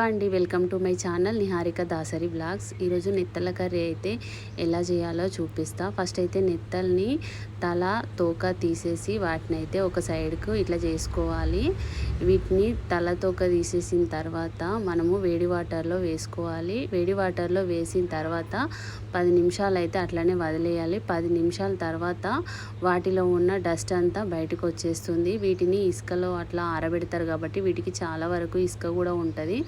అండి welcome to my channel Niharika Dasari blogs. ఈరోజు నెత్తల కర్రీ అయితే ఎలా చేయాలో చూపిస్తా. ఫస్ట్ అయితే నెత్తల్ని తల తోక తీసేసి వాటిని అయితే ఒక సైడ్కు ఇట్లా చేసుకోవాలి. వీటిని తల తోక తీసేసిన తర్వాత మనము వేడి వాటర్లో వేసుకోవాలి. వేడి వాటర్లో వేసిన తర్వాత పది నిమిషాలు అయితే అట్లనే వదిలేయాలి. పది నిమిషాల తర్వాత వాటిలో ఉన్న డస్ట్ అంతా బయటకు వచ్చేస్తుంది. వీటిని ఇసుకలో అట్లా ఆరబెడతారు కాబట్టి వీటికి చాలా వరకు ఇసుక కూడా ఉంటుంది.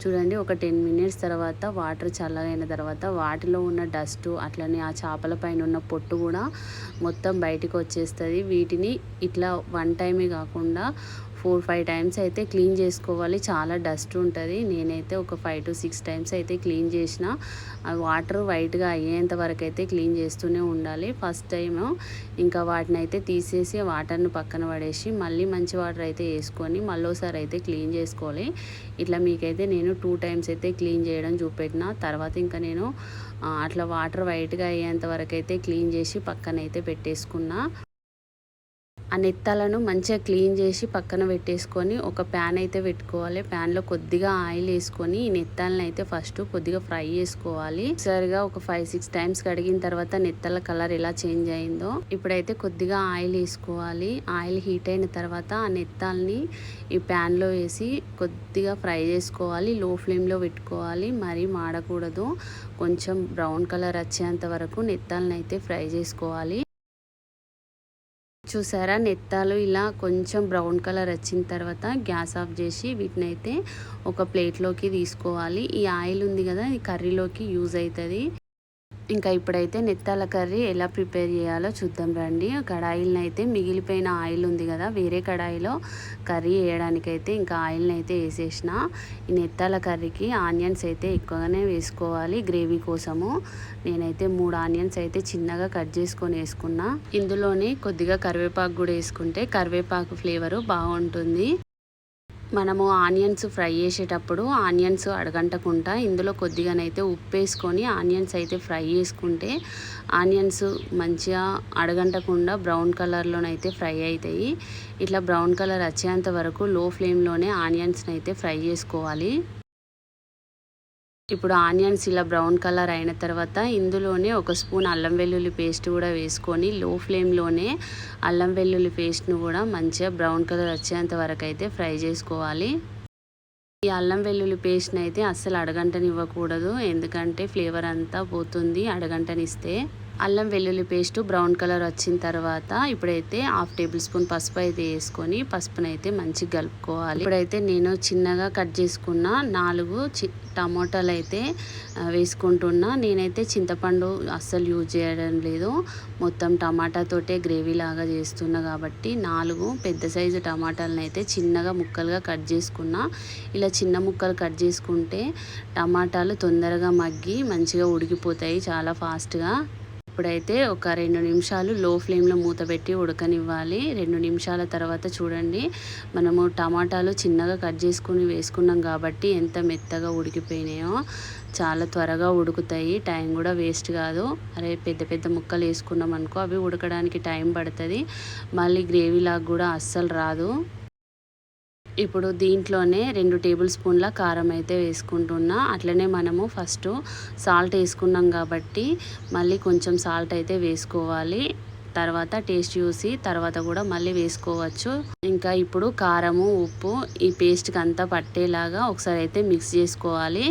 చూడండి ఒక టెన్ మినిట్స్ తర్వాత వాటర్ చల్లగైన తర్వాత వాటిలో ఉన్న డస్ట్ అట్లనే ఆ చేపల పైన ఉన్న పొట్టు కూడా మొత్తం బయటకు వచ్చేస్తుంది. వీటిని ఇట్లా వన్ టైమే కాకుండా ఫోర్ ఫైవ్ టైమ్స్ అయితే క్లీన్ చేసుకోవాలి. చాలా డస్ట్ ఉంటుంది. నేనైతే ఒక ఫైవ్ టు సిక్స్ టైమ్స్ అయితే క్లీన్ చేసిన. వాటర్ వైట్గా అయ్యేంత వరకు అయితే క్లీన్ చేస్తూనే ఉండాలి. ఫస్ట్ టైం ఇంకా వాటిని అయితే తీసేసి వాటర్ని పక్కన పడేసి మళ్ళీ మంచి వాటర్ అయితే వేసుకొని మళ్ళీసారి అయితే క్లీన్ చేసుకోవాలి. ఇట్లా మీకైతే నేను టూ టైమ్స్ అయితే క్లీన్ చేయడం చూపెట్టిన. తర్వాత ఇంకా నేను అట్లా వాటర్ వైట్గా అయ్యేంత వరకు అయితే క్లీన్ చేసి పక్కన అయితే పెట్టేసుకున్నా. ఆ నెత్తలను మంచిగా క్లీన్ చేసి పక్కన పెట్టేసుకొని ఒక ప్యాన్ అయితే పెట్టుకోవాలి. ప్యాన్లో కొద్దిగా ఆయిల్ వేసుకొని ఈ నెత్తలను అయితే ఫస్ట్ కొద్దిగా ఫ్రై చేసుకోవాలి. సరిగా ఒక ఫైవ్ సిక్స్ టైమ్స్ కడిగిన తర్వాత నెత్తల కలర్ ఎలా చేంజ్ అయిందో ఇప్పుడైతే కొద్దిగా ఆయిల్ వేసుకోవాలి. ఆయిల్ హీట్ అయిన తర్వాత ఆ నెత్తాలని ఈ ప్యాన్లో వేసి కొద్దిగా ఫ్రై చేసుకోవాలి. లో ఫ్లేమ్లో పెట్టుకోవాలి. మరీ మాడకూడదు. కొంచెం బ్రౌన్ కలర్ వచ్చేంత వరకు నెత్తాలను అయితే ఫ్రై చేసుకోవాలి. చూసారా? నెత్తాలు ఇలా కొంచెం బ్రౌన్ కలర్ వచ్చిన తర్వాత గ్యాస్ ఆఫ్ చేసి వీటిని అయితే ఒక ప్లేట్లోకి తీసుకోవాలి. ఈ ఆయిల్ ఉంది కదా ఇది కర్రీలోకి యూజ్ అవుతుంది. ఇంకా ఇప్పుడైతే నెత్తాల కర్రీ ఎలా ప్రిపేర్ చేయాలో చూద్దాం రండి. కడాయిలను అయితే మిగిలిపోయిన ఆయిల్ ఉంది కదా వేరే కడాయిలో కర్రీ వేయడానికైతే ఇంకా ఆయిల్ని అయితే వేసేసిన. ఈ నెత్తాల కర్రీకి ఆనియన్స్ అయితే ఎక్కువగానే వేసుకోవాలి గ్రేవీ కోసము. నేనైతే మూడు ఆనియన్స్ అయితే చిన్నగా కట్ చేసుకొని వేసుకున్నా. ఇందులోనే కొద్దిగా కరివేపాకు కూడా వేసుకుంటే కరివేపాకు ఫ్లేవరు బాగుంటుంది. మనము ఆనియన్స్ ఫ్రై చేసేటప్పుడు ఆనియన్స్ అడగంటకుండా ఇందులో కొద్దిగానైతే ఉప్పు వేసుకొని ఆనియన్స్ అయితే ఫ్రై చేసుకుంటే ఆనియన్స్ మంచిగా అడగంటకుండా బ్రౌన్ కలర్లోనైతే ఫ్రై అవుతాయి. ఇట్లా బ్రౌన్ కలర్ వచ్చేంత వరకు లో ఫ్లేమ్లోనే ఆనియన్స్ని అయితే ఫ్రై చేసుకోవాలి. ఇప్పుడు ఆనియన్స్ ఇలా బ్రౌన్ కలర్ అయిన తర్వాత ఇందులోనే ఒక స్పూన్ అల్లం వెల్లుల్లి పేస్ట్ కూడా వేసుకొని లో ఫ్లేమ్లోనే అల్లం వెల్లుల్లి పేస్ట్ను కూడా మంచిగా బ్రౌన్ కలర్ వచ్చేంత వరకు అయితే ఫ్రై చేసుకోవాలి. ఈ అల్లం వెల్లుల్లి పేస్ట్ని అయితే అస్సలు అడగంటనివ్వకూడదు. ఎందుకంటే ఫ్లేవర్ అంతా పోతుంది. అడగంటనిస్తే అల్లం వెల్లుల్లి పేస్ట్ బ్రౌన్ కలర్ వచ్చిన తర్వాత ఇప్పుడైతే హాఫ్ టేబుల్ స్పూన్ పసుపు అయితే వేసుకొని పసుపునైతే అయితే మంచిగా కలుపుకోవాలి. ఇప్పుడైతే నేను చిన్నగా కట్ చేసుకున్న నాలుగు చి అయితే వేసుకుంటున్నా. నేనైతే చింతపండు అస్సలు యూజ్ చేయడం లేదు. మొత్తం టమాటాతోటే గ్రేవీ లాగా చేస్తున్నా కాబట్టి నాలుగు పెద్ద సైజు టమాటాలను అయితే చిన్నగా ముక్కలుగా కట్ చేసుకున్నా. ఇలా చిన్న ముక్కలు కట్ చేసుకుంటే టమాటాలు తొందరగా మగ్గి మంచిగా ఉడికిపోతాయి చాలా ఫాస్ట్గా. ఇప్పుడైతే ఒక రెండు నిమిషాలు లో ఫ్లేమ్లో మూత పెట్టి ఉడకనివ్వాలి. రెండు నిమిషాల తర్వాత చూడండి. మనము టమాటాలు చిన్నగా కట్ చేసుకుని వేసుకున్నాం కాబట్టి ఎంత మెత్తగా ఉడికిపోయినాయో చాలా త్వరగా ఉడుకుతాయి. టైం కూడా వేస్ట్ కాదు. అరే పెద్ద పెద్ద ముక్కలు వేసుకున్నాం అనుకో అవి ఉడకడానికి టైం పడుతుంది. మళ్ళీ గ్రేవీ లాగా కూడా అస్సలు రాదు. ఇప్పుడు దీంట్లోనే రెండు టేబుల్ స్పూన్ల కారం అయితే వేసుకుంటున్నా. అట్లనే మనము ఫస్ట్ సాల్ట్ వేసుకున్నాం కాబట్టి మళ్ళీ కొంచెం సాల్ట్ అయితే వేసుకోవాలి. తర్వాత టేస్ట్ చూసి తర్వాత కూడా మళ్ళీ వేసుకోవచ్చు. ఇంకా ఇప్పుడు కారము ఉప్పు ఈ పేస్ట్కి అంతా పట్టేలాగా ఒకసారి అయితే మిక్స్ చేసుకోవాలి.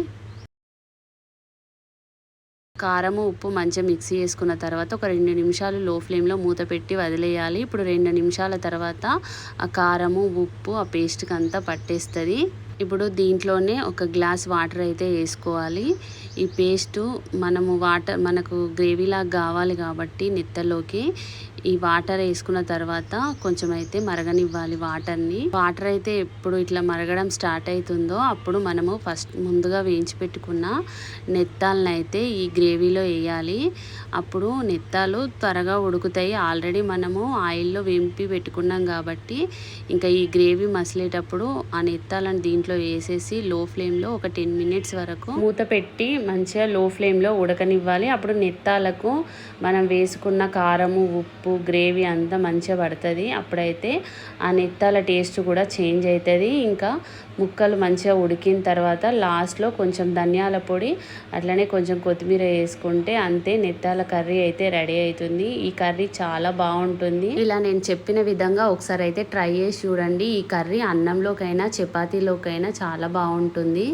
కారము ఉప్పు మంచిగా మిక్సీ చేసుకున్న తర్వాత ఒక రెండు నిమిషాలు లో ఫ్లేమ్లో మూత పెట్టి వదిలేయాలి. ఇప్పుడు రెండు నిమిషాల తర్వాత ఆ కారము ఉప్పు ఆ పేస్ట్కి అంతా పట్టేస్తుంది. ఇప్పుడు దీంట్లోనే ఒక గ్లాస్ వాటర్ అయితే వేసుకోవాలి. ఈ పేస్టు మనము వాటర్ మనకు గ్రేవీలాగా కావాలి కాబట్టి నెత్తలోకి ఈ వాటర్ వేసుకున్న తర్వాత కొంచెం అయితే మరగనివ్వాలి వాటర్ని. వాటర్ అయితే ఎప్పుడు ఇట్లా మరగడం స్టార్ట్ అవుతుందో అప్పుడు మనము ఫస్ట్ ముందుగా వేయించి పెట్టుకున్న నెత్తాలను అయితే ఈ గ్రేవీలో వేయాలి. అప్పుడు నెత్తాలు త్వరగా ఉడుకుతాయి. ఆల్రెడీ మనము ఆయిల్లో వేంపి పెట్టుకున్నాం కాబట్టి ఇంకా ఈ గ్రేవీ మసిలేటప్పుడు ఆ నెత్తాలను దీంట్లో వేసేసి లో ఫ్లేమ్లో ఒక టెన్ మినిట్స్ వరకు మూత పెట్టి మంచిగా లో ఫ్లేమ్లో ఉడకనివ్వాలి. అప్పుడు నెత్తాలకు మనం వేసుకున్న కారము ఉప్పు గ్రేవీ అంతా మంచిగా పడుతుంది. అప్పుడైతే ఆ నెత్తాల టేస్ట్ కూడా చేంజ్ అవుతుంది. ఇంకా ముక్కలు మంచిగా ఉడికిన తర్వాత లాస్ట్లో కొంచెం ధనియాల పొడి అట్లనే కొంచెం కొత్తిమీర వేసుకుంటే అంతే నెత్తాల కర్రీ అయితే రెడీ అవుతుంది. ఈ కర్రీ చాలా బాగుంటుంది. ఇలా నేను చెప్పిన విధంగా ఒకసారి అయితే ట్రై చేసి చూడండి. ఈ కర్రీ అన్నంలోకైనా చపాతీలోకైనా చాలా బాగుంటుంది.